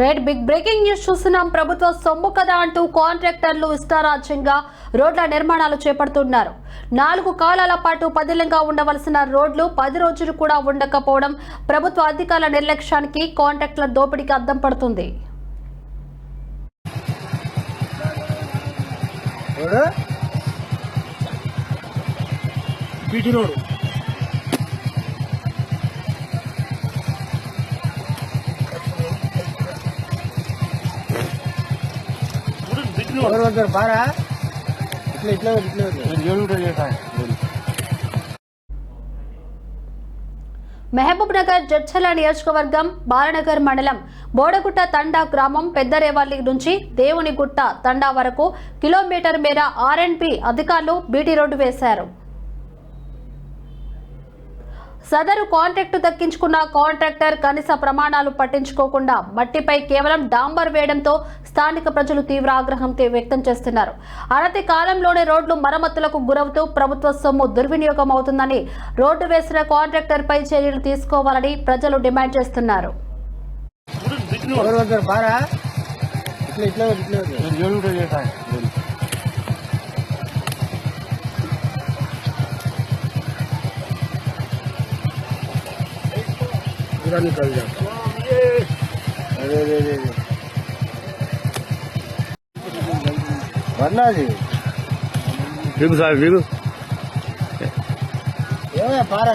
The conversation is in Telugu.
రెడ్ బిగ్ బ్రేకింగ్ న్యూస్ చూస్తున్నాం. ప్రభుత్వ సొమ్ము కదా అంటూ కాంట్రాక్టర్లు ఇష్టారాజ్యంగా రోడ్ల నిర్మాణాలు చేపడుతున్నారు. నాలుగు కాలాల పాటు పదిలంగా ఉండవలసిన రోడ్లు పది రోజులు కూడా ఉండకపోవడం ప్రభుత్వ అధికారుల నిర్లక్ష్యానికి కాంట్రాక్టుల దోపిడీకి అద్దం పడుతుంది. రోడ్డు? ఎవరు బారా ఇట్లా ఇట్లా ఇట్లా ఏడు మహబూబ్ నగర్ జడ్చల నియోజకవర్గం బాలనగర్ మండలం బోడగుట్ట తండా గ్రామం పెద్దరేవల్లి నుంచి దేవునిగుట్ట తండా వరకు కిలోమీటర్ మేర ఆర్ఎండ్పి అధికారులు బీటీ రోడ్డు వేశారు. సదరు కాంట్రాక్టు దక్కించుకున్న కాంట్రాక్టర్ కనీస ప్రమాణాలు పట్టించుకోకుండా మట్టిపై కేవలం డాంబర్ వేయడంతో స్థానిక ప్రజలు తీవ్ర ఆగ్రహం తే- వ్యక్తం చేస్తున్నారు. అనతి కాలంలోనే రోడ్లు మరమ్మతులకు గురవుతూ ప్రభుత్వ సొమ్ము దుర్వినియోగం అవుతుందని రోడ్డు వేసిన కాంట్రాక్టర్ పై చర్యలు తీసుకోవాలని ప్రజలు డిమాండ్ చేస్తున్నారు. ఇట్లా ఇట్లా सीधा निकल जाता अरे रे रे भरना जी साहब पारा